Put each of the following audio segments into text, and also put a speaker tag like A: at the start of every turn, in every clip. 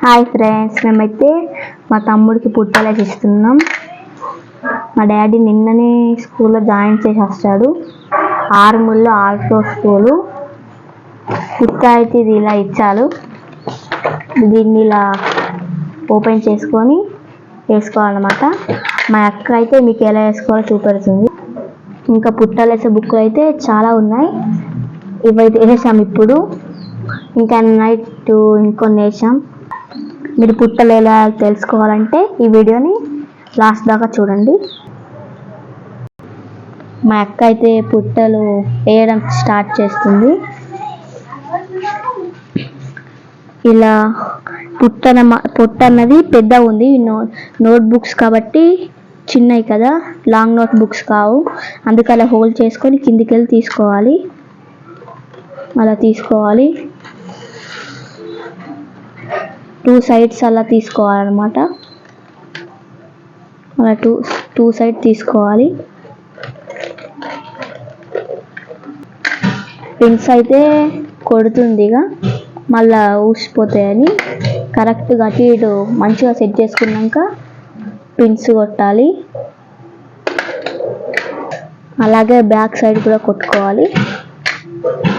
A: Hi friends మేమైతే మా తమ్ముడికి పుట్టేలా ఇస్తున్నాం. మా డాడీ నిన్ననే స్కూల్లో జాయిన్ చేసి వస్తాడు. ఆర్మూల్లో ఆల్సో స్కూలు. పుట్ట అయితే ఇది ఇలా ఇచ్చారు. దీన్ని ఇలా ఓపెన్ చేసుకొని వేసుకోవాలన్నమాట. మా అక్క అయితే మీకు ఎలా వేసుకోవాలో చూపెడుతుంది. ఇంకా పుట్టలేసే బుక్లు అయితే చాలా ఉన్నాయి. ఇవైతే వేసాం ఇప్పుడు. ఇంకా నైట్ ఇంకొన్ని వేసాం. మీరు పుట్టలు ఎలా తెలుసుకోవాలంటే ఈ వీడియోని లాస్ట్ దాకా చూడండి. మా అక్క అయితే పుట్టలు వేయడం స్టార్ట్ చేస్తుంది. ఇలా పుట్టన పుట్ట అన్నది పెద్ద ఉంది. నో నోట్ బుక్స్ కాబట్టి చిన్నవి కదా. లాంగ్ నోట్ బుక్స్ కావు. అందుకే అలా హోల్డ్ చేసుకొని కిందికి వెళ్ళి తీసుకోవాలి. అలా తీసుకోవాలి. టూ సైడ్స్ అలా తీసుకోవాలన్నమాట. అలా టూ టూ సైడ్ తీసుకోవాలి. పిన్స్ అయితే కొడుతుందిగా మళ్ళా ఊసిపోతాయని. కరెక్ట్గా అటు ఇటు మంచిగా సెట్ చేసుకున్నాక పిన్స్ కొట్టాలి. అలాగే బ్యాక్ సైడ్ కూడా కొట్టుకోవాలి.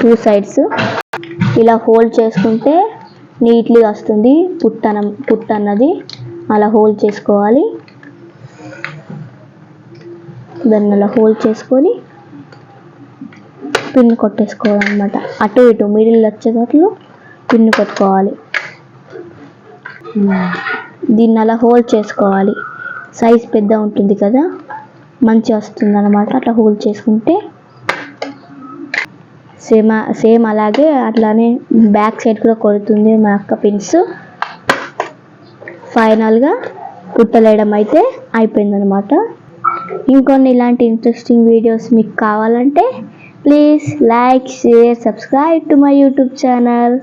A: టూ సైడ్స్ ఇలా హోల్డ్ చేసుకుంటే నీట్గా వస్తుంది పుట్టన పుట్ట అన్నది అలా హోల్డ్ చేసుకోవాలి. దాన్ని అలా హోల్డ్ చేసుకొని పిన్ కొట్టేసుకోవాలన్నమాట. అటు ఇటు మిడిల్ వచ్చేటట్లు పిన్ కొట్టుకోవాలి. దీన్ని అలా హోల్డ్ చేసుకోవాలి. సైజ్ పెద్ద ఉంటుంది కదా మంచిగా వస్తుంది అనమాట అట్లా హోల్డ్ చేసుకుంటే సేమ్ సేమ్ అలాగే అట్లానే బ్యాక్ సైడ్ కూడా కొడుతుంది మా అక్క పిన్స్. ఫైనల్గా కుట్టలేయడం అయితే అయిపోయిందనమాట ఇంకొన్ని ఇలాంటి ఇంట్రెస్టింగ్ వీడియోస్ మీకు కావాలంటే please like share subscribe to my YouTube channel